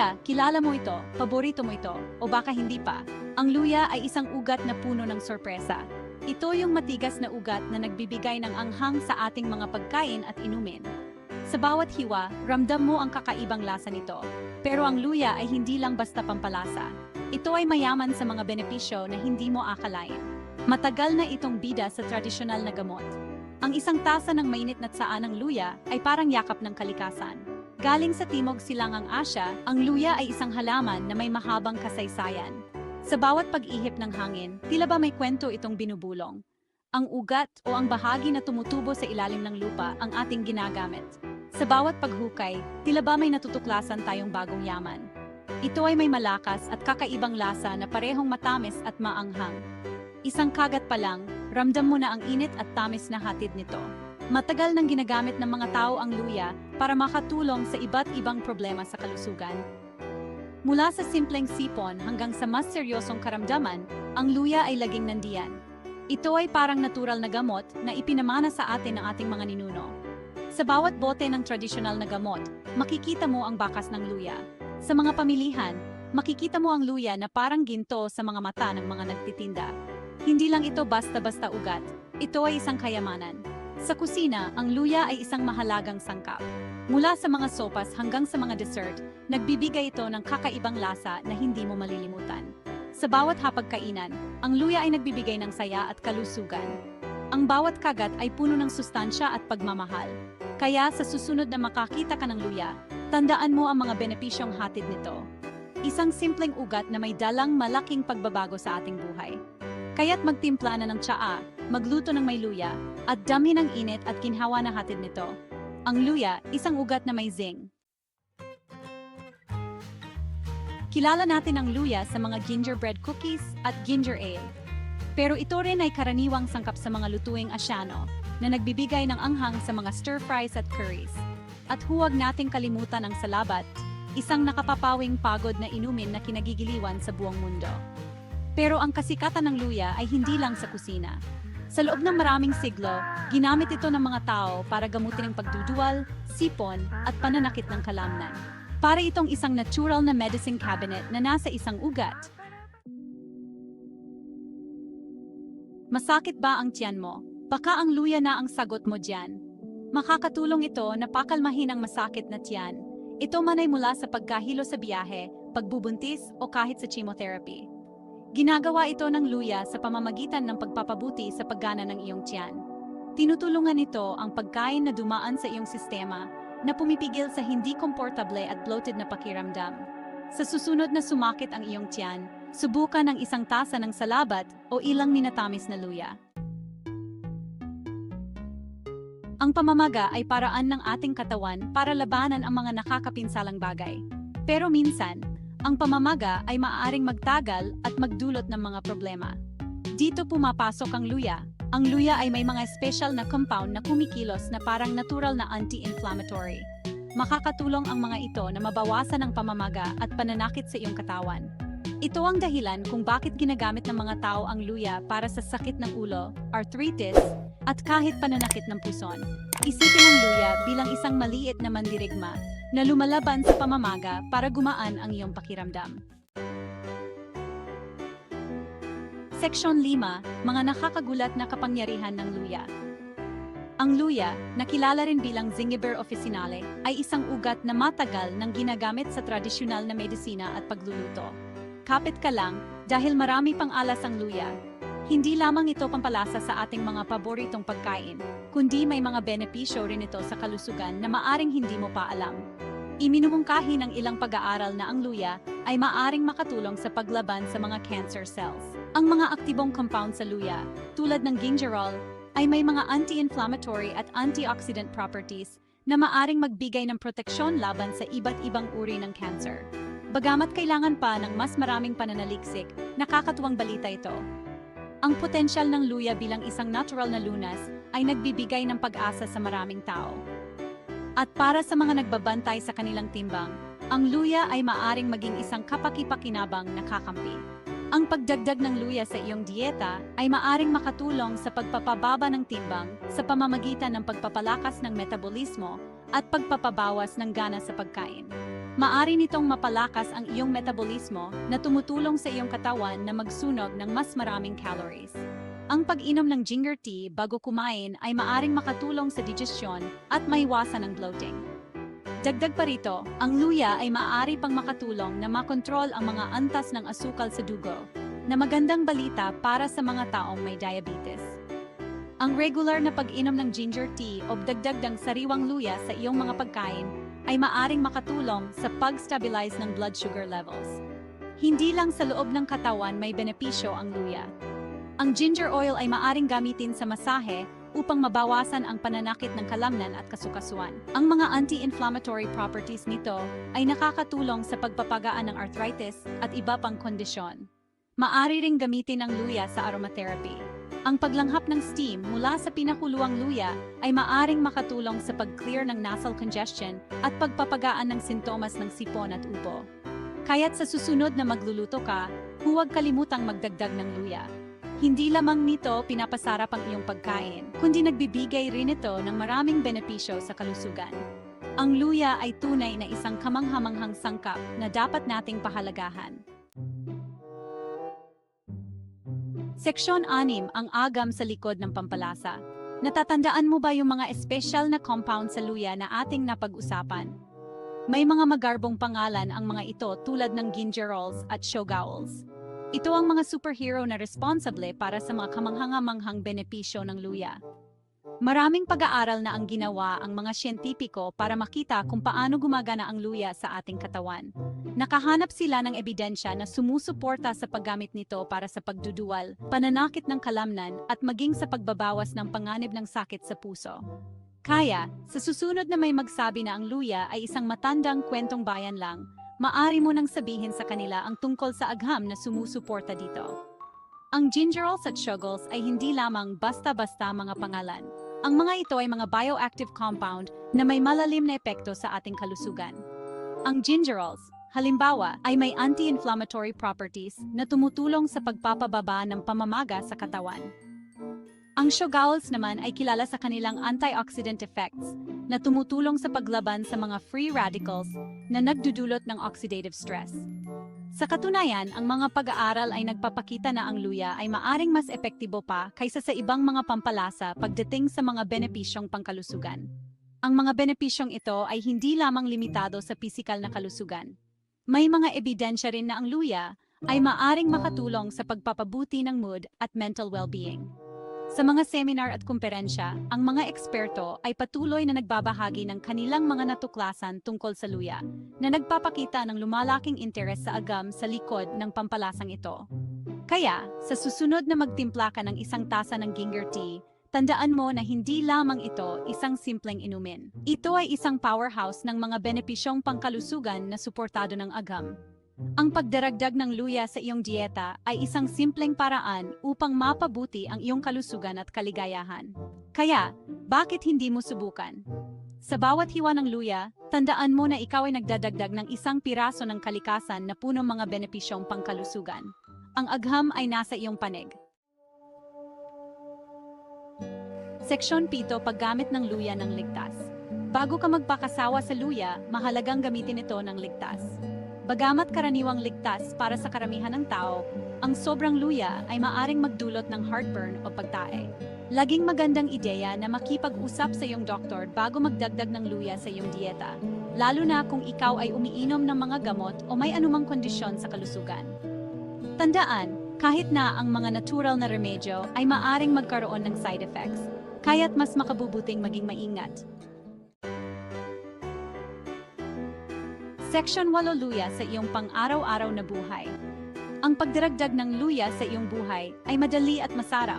Kaya, kilala mo ito, paborito mo ito, o baka hindi pa. Ang luya ay isang ugat na puno ng sorpresa. Ito yung matigas na ugat na nagbibigay ng anghang sa ating mga pagkain at inumin. Sa bawat hiwa, ramdam mo ang kakaibang lasa nito. Pero ang luya ay hindi lang basta pampalasa. Ito ay mayaman sa mga benepisyo na hindi mo akalain. Matagal na itong bida sa tradisyonal na gamot. Ang isang tasa ng mainit na tsaan ng luya ay parang yakap ng kalikasan. Galing sa Timog Silangang Asya, ang luya ay isang halaman na may mahabang kasaysayan. Sa bawat pag-ihip ng hangin, tila ba may kwento itong binubulong. Ang ugat o ang bahagi na tumutubo sa ilalim ng lupa ang ating ginagamit. Sa bawat paghukay, tila ba may natutuklasan tayong bagong yaman. Ito ay may malakas at kakaibang lasa na parehong matamis at maanghang. Isang kagat pa lang, ramdam mo na ang init at tamis na hatid nito. Matagal nang ginagamit ng mga tao ang luya para makatulong sa iba't ibang problema sa kalusugan. Mula sa simpleng sipon hanggang sa mas seryosong karamdaman, ang luya ay laging nandiyan. Ito ay parang natural na gamot na ipinamana sa atin ng ating mga ninuno. Sa bawat bote ng tradisyonal na gamot, makikita mo ang bakas ng luya. Sa mga pamilihan, makikita mo ang luya na parang ginto sa mga mata ng mga nagtitinda. Hindi lang ito basta-basta ugat, ito ay isang kayamanan. Sa kusina, ang luya ay isang mahalagang sangkap. Mula sa mga sopas hanggang sa mga dessert, nagbibigay ito ng kakaibang lasa na hindi mo malilimutan. Sa bawat hapagkainan, ang luya ay nagbibigay ng saya at kalusugan. Ang bawat kagat ay puno ng sustansya at pagmamahal. Kaya sa susunod na makakita ka ng luya, tandaan mo ang mga benepisyong hatid nito. Isang simpleng ugat na may dalang malaking pagbabago sa ating buhay. Kaya't magtimpla na ng tsaa, magluto ng may luya, at dami ng init at kinhawa na hatid nito. Ang luya, isang ugat na may zing. Kilala natin ang luya sa mga gingerbread cookies at ginger ale. Pero ito rin ay karaniwang sangkap sa mga lutuing asyano na nagbibigay ng anghang sa mga stir-fries at curries. At huwag nating kalimutan ang salabat, isang nakapapawing pagod na inumin na kinagigiliwan sa buong mundo. Pero ang kasikatan ng luya ay hindi lang sa kusina. Sa loob ng maraming siglo, ginamit ito ng mga tao para gamutin ang pagduduwal, sipon, at pananakit ng kalamnan. Para itong isang natural na medicine cabinet na nasa isang ugat. Masakit ba ang tiyan mo? Baka ang luya na ang sagot mo diyan. Makakatulong ito na pakalmahin ang masakit na tiyan. Ito man ay mula sa pagkahilo sa biyahe, pagbubuntis o kahit sa chemotherapy. Ginagawa ito ng luya sa pamamagitan ng pagpapabuti sa paggana ng iyong tiyan. Tinutulungan nito ang pagkain na dumaan sa iyong sistema na pumipigil sa hindi komportable at bloated na pakiramdam. Sa susunod na sumakit ang iyong tiyan, subukan ang isang tasa ng salabat o ilang minatamis na luya. Ang pamamaga ay paraan ng ating katawan para labanan ang mga nakakapinsalang bagay. Pero minsan, ang pamamaga ay maaaring magtagal at magdulot ng mga problema. Dito pumapasok ang luya. Ang luya ay may mga special na compound na kumikilos na parang natural na anti-inflammatory. Makakatulong ang mga ito na mabawasan ang pamamaga at pananakit sa iyong katawan. Ito ang dahilan kung bakit ginagamit ng mga tao ang luya para sa sakit ng ulo, arthritis, at kahit pananakit ng puson. Isipin ang luya bilang isang maliit na mandirigma na lumalaban sa pamamaga para gumaan ang iyong pakiramdam. Seksyon 5, mga nakakagulat na kapangyarihan ng luya. Ang luya, na kilala rin bilang Zingiber officinale, ay isang ugat na matagal nang ginagamit sa tradisyonal na medisina at pagluluto. Kapit ka lang, dahil marami pang alas ang luya. Hindi lamang ito pampalasa sa ating mga paboritong pagkain, kundi may mga benepisyo rin ito sa kalusugan na maaring hindi mo pa alam. Iminumungkahi ng ilang pag-aaral na ang luya ay maaring makatulong sa paglaban sa mga cancer cells. Ang mga aktibong compound sa luya, tulad ng gingerol, ay may mga anti-inflammatory at antioxidant properties na maaring magbigay ng proteksyon laban sa iba't ibang uri ng cancer. Bagamat kailangan pa ng mas maraming pananaliksik, nakakatuwang balita ito. Ang potensyal ng luya bilang isang natural na lunas ay nagbibigay ng pag-asa sa maraming tao. At para sa mga nagbabantay sa kanilang timbang, ang luya ay maaring maging isang kapaki-pakinabang na kakampi. Ang pagdagdag ng luya sa iyong dieta ay maaring makatulong sa pagpapababa ng timbang sa pamamagitan ng pagpapalakas ng metabolismo at pagpapabawas ng gana sa pagkain. Maari nitong mapalakas ang iyong metabolismo na tumutulong sa iyong katawan na magsunog ng mas maraming calories. Ang pag-inom ng ginger tea bago kumain ay maaring makatulong sa digestion at maiwasan ang bloating. Dagdag pa rito, ang luya ay maaari pang makatulong na makontrol ang mga antas ng asukal sa dugo, na magandang balita para sa mga taong may diabetes. Ang regular na pag-inom ng ginger tea o dagdag ng sariwang luya sa iyong mga pagkain ay maaring makatulong sa pag-stabilize ng blood sugar levels. Hindi lang sa loob ng katawan may benepisyo ang luya. Ang ginger oil ay maaring gamitin sa masahe upang mabawasan ang pananakit ng kalamnan at kasukasuan. Ang mga anti-inflammatory properties nito ay nakakatulong sa pagpapagaan ng arthritis at iba pang kondisyon. Maari ring gamitin ang luya sa aromatherapy. Ang paglanghap ng steam mula sa pinakuluang luya ay maaring makatulong sa pag-clear ng nasal congestion at pagpapagaan ng sintomas ng sipon at ubo. Kaya't sa susunod na magluluto ka, huwag kalimutang magdagdag ng luya. Hindi lamang nito pinapasarap ang iyong pagkain, kundi nagbibigay rin ito ng maraming benepisyo sa kalusugan. Ang luya ay tunay na isang kamanghamanghang sangkap na dapat nating pahalagahan. Seksyon 6 ang agam sa likod ng pampalasa. Natatandaan mo ba yung mga espesyal na compound sa luya na ating napag-usapan? May mga magarbong pangalan ang mga ito tulad ng gingerols at shogaols. Ito ang mga superhero na responsable para sa mga kamanghangamanghang benepisyo ng luya. Maraming pag-aaral na ang ginawa ang mga siyentipiko para makita kung paano gumagana ang luya sa ating katawan. Nakahanap sila ng ebidensya na sumusuporta sa paggamit nito para sa pagduduwal, pananakit ng kalamnan at maging sa pagbabawas ng panganib ng sakit sa puso. Kaya, sa susunod na may magsabi na ang luya ay isang matandang kwentong bayan lang, maari mo nang sabihin sa kanila ang tungkol sa agham na sumusuporta dito. Ang gingerols at sugals ay hindi lamang basta-basta mga pangalan. Ang mga ito ay mga bioactive compound na may malalim na epekto sa ating kalusugan. Ang gingerols, halimbawa, ay may anti-inflammatory properties na tumutulong sa pagpapababa ng pamamaga sa katawan. Ang shogals naman ay kilala sa kanilang antioxidant effects na tumutulong sa paglaban sa mga free radicals na nagdudulot ng oxidative stress. Sa katunayan, ang mga pag-aaral ay nagpapakita na ang luya ay maaring mas epektibo pa kaysa sa ibang mga pampalasa pagdating sa mga benepisyong pangkalusugan. Ang mga benepisyong ito ay hindi lamang limitado sa pisikal na kalusugan. May mga ebidensya rin na ang luya ay maaring makatulong sa pagpapabuti ng mood at mental well-being. Sa mga seminar at kumperensya, ang mga eksperto ay patuloy na nagbabahagi ng kanilang mga natuklasan tungkol sa luya, na nagpapakita ng lumalaking interes sa agam sa likod ng pampalasang ito. Kaya, sa susunod na magtimpla ka ng isang tasa ng ginger tea, tandaan mo na hindi lamang ito isang simpleng inumin. Ito ay isang powerhouse ng mga benepisyong pangkalusugan na suportado ng agam. Ang pagdaragdag ng luya sa iyong dieta ay isang simpleng paraan upang mapabuti ang iyong kalusugan at kaligayahan. Kaya, bakit hindi mo subukan? Sa bawat hiwa ng luya, tandaan mo na ikaw ay nagdadagdag ng isang piraso ng kalikasan na punong mga benepisyong pangkalusugan. Ang agham ay nasa iyong panig. Seksyon 7 Paggamit ng luya ng ligtas. Bago ka magpakasawa sa luya, mahalagang gamitin ito ng ligtas. Bagamat karaniwang ligtas para sa karamihan ng tao, ang sobrang luya ay maaring magdulot ng heartburn o pagtae. Laging magandang ideya na makipag-usap sa iyong doktor bago magdagdag ng luya sa iyong dieta, lalo na kung ikaw ay umiinom ng mga gamot o may anumang kondisyon sa kalusugan. Tandaan, kahit na ang mga natural na remedyo ay maaring magkaroon ng side effects, kaya't mas makabubuting maging maingat. Section 8 Luya sa iyong pang-araw-araw na buhay. Ang pagdaragdag ng luya sa iyong buhay ay madali at masarap.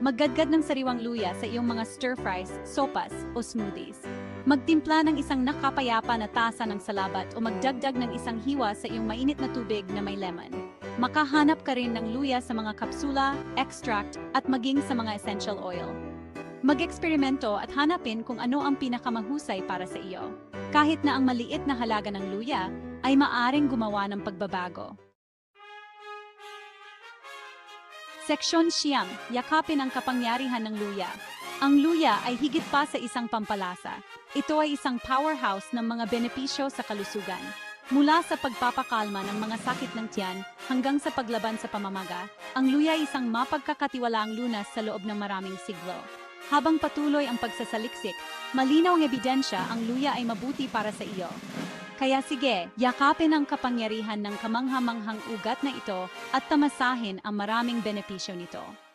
Maggadgad ng sariwang luya sa iyong mga stir-fries, sopas o smoothies. Magtimpla ng isang nakapayapa na tasa ng salabat o magdagdag ng isang hiwa sa iyong mainit na tubig na may lemon. Makahanap ka rin ng luya sa mga kapsula, extract at maging sa mga essential oil. Mag-eksperimento at hanapin kung ano ang pinakamahusay para sa iyo. Kahit na ang maliit na halaga ng luya ay maaring gumawa ng pagbabago. Seksyon siyam, yakapin ang kapangyarihan ng luya. Ang luya ay higit pa sa isang pampalasa. Ito ay isang powerhouse ng mga benepisyo sa kalusugan. Mula sa pagpapakalma ng mga sakit ng tiyan hanggang sa paglaban sa pamamaga, ang luya ay isang mapagkakatiwalaang lunas sa loob ng maraming siglo. Habang patuloy ang pagsasaliksik, malinaw ang ebidensya ang luya ay mabuti para sa iyo. Kaya sige, yakapin ang kapangyarihan ng kamanghamanghang ugat na ito at tamasahin ang maraming benepisyo nito.